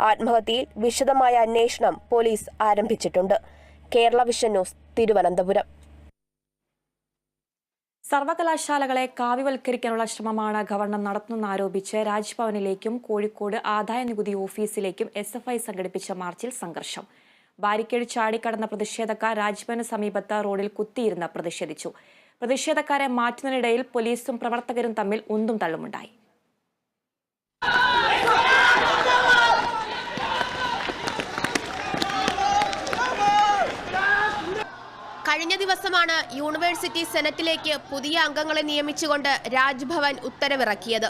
ആത്മഹത്യയിൽ വിശദമായ അന്വേഷണം പോലീസ് ആരംഭിച്ചിട്ടുണ്ട്. Kerala vision news Thiruvananthapuram. സർവകലാശാലകളെ കാവ്യവൽക്കരിക്കാനുള്ള ശ്രമമാണ് ഗവർണർ നടത്തുന്നതെന്നാരോപിച്ച് രാജ്ഭവനിലേക്കും കോഴിക്കോട് ആദായ നികുതി ഓഫീസിലേക്കും എസ് എഫ് ഐ സംഘടിപ്പിച്ച മാർച്ചിൽ സംഘർഷം. ബാരിക്കേഡ് ചാടിക്കടന്ന പ്രതിഷേധക്കാർ രാജ്ഭവന് സമീപത്ത് റോഡിൽ കുത്തിയിരുന്ന് പ്രതിഷേധിച്ചു. പ്രതിഷേധക്കാരെ മാറ്റുന്നതിനിടയിൽ പോലീസും പ്രവർത്തകരും തമ്മിൽ ഉന്തും തള്ളുമുണ്ടായി. കഴിഞ്ഞ ദിവസമാണ് യൂണിവേഴ്സിറ്റി സെനറ്റിലേക്ക് പുതിയ അംഗങ്ങളെ നിയമിച്ചുകൊണ്ട് Raj Bhavan ഉത്തരവിറക്കിയത്.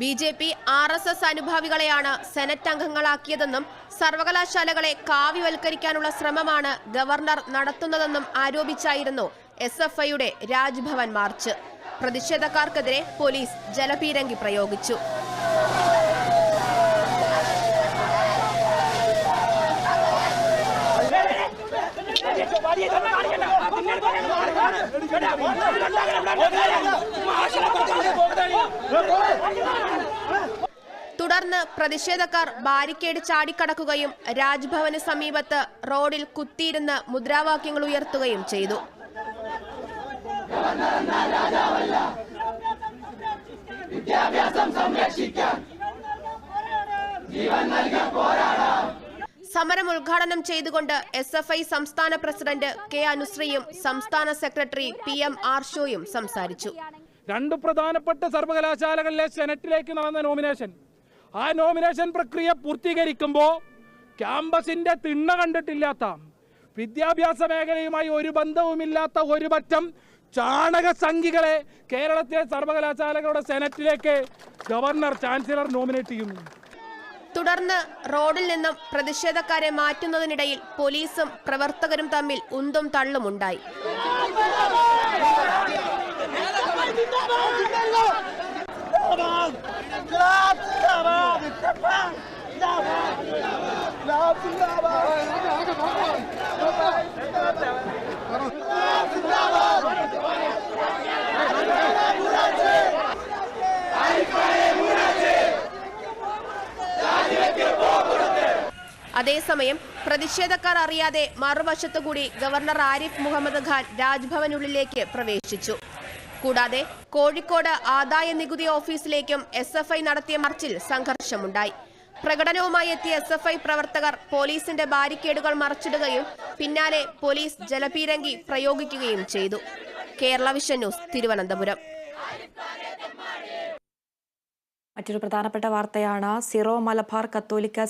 B J P R S S അനുഭാവികളെയാണ് senate അംഗങ്ങളാക്കിയതെന്നും സർവകലാശാലകളെ കാവ്യവൽക്കരിക്കാനുള്ള ശ്രമമാണ് ഗവർണർ നടത്തുന്നതെന്നും ആരോപിച്ചായിരുന്നു എസ് എഫ് ഐയുടെ രാജ്ഭവൻ മാർച്ച്. പ്രതിഷേധക്കാർക്കെതിരെ പോലീസ് ജലപീരങ്കി പ്രയോഗിച്ചു. തുടർന്ന് പ്രതിഷേധക്കാർ ബാരിക്കേഡ് ചാടിക്കടക്കുകയും രാജ്ഭവന് സമീപത്ത് റോഡിൽ കുത്തിയിരുന്ന് മുദ്രാവാക്യങ്ങൾ ഉയർത്തുകയും ചെയ്തു. സമരം ഉദ്ഘാടനം ചെയ്തുകൊണ്ട് എസ് എഫ് ഐ സംസ്ഥാന പ്രസിഡന്റ് കെ അനുശ്രീയും സംസ്ഥാന സെക്രട്ടറി പി എം ആർഷോയും സംസാരിച്ചു. രണ്ട് പ്രധാനപ്പെട്ട സർവകലാശാലകളിലെ സെനറ്റിലേക്ക് നടന്ന നോമിനേഷൻ. ആ നോമിനേഷൻ പ്രക്രിയ പൂർത്തീകരിക്കുമ്പോൾ ക്യാമ്പസിന്റെ തിണ്ണ കണ്ടിട്ടില്ലാത്ത വിദ്യാഭ്യാസ മേഖലയുമായി ഒരു ബന്ധവുമില്ലാത്ത ഒരു പറ്റം ചാണക സംഖികളെ കേരളത്തിലെ സർവകലാശാലകളുടെ സെനറ്റിലേക്ക് ഗവർണർ ചാൻസലർ നോമിനേറ്റ് ചെയ്യുന്നു. തുടർന്ന് റോഡിൽ നിന്നും പ്രതിഷേധക്കാരെ മാറ്റുന്നതിനിടയിൽ പോലീസും പ്രവർത്തകരും തമ്മിൽ ഉന്തും തള്ളുമുണ്ടായി അതേസമയം പ്രതിഷേധക്കാർ അറിയാതെ മറുവശത്തുകൂടി ഗവർണർ ആരിഫ് മുഹമ്മദ് ഖാൻ രാജ്ഭവനുള്ളിലേക്ക് പ്രവേശിച്ചു. കൂടാതെ കോഴിക്കോട് ആദായ നികുതി ഓഫീസിലേക്കും എസ് എഫ് ഐ നടത്തിയ മർച്ചിൽ സംഘർഷമുണ്ടായി. പ്രകടനവുമായി എത്തിയ എസ് എഫ് ഐ പ്രവർത്തകർ പോലീസിന്റെ ബാരിക്കേഡുകൾ മറിച്ചിടുകയും പിന്നാലെ പോലീസ് ജലപീരങ്കി പ്രയോഗിക്കുകയും ചെയ്തു. Kerala vision news Thiruvananthapuram. മറ്റൊരു പ്രധാനപ്പെട്ട വാർത്തയാണ് സിറോ മലബാർ കത്തോലിക്ക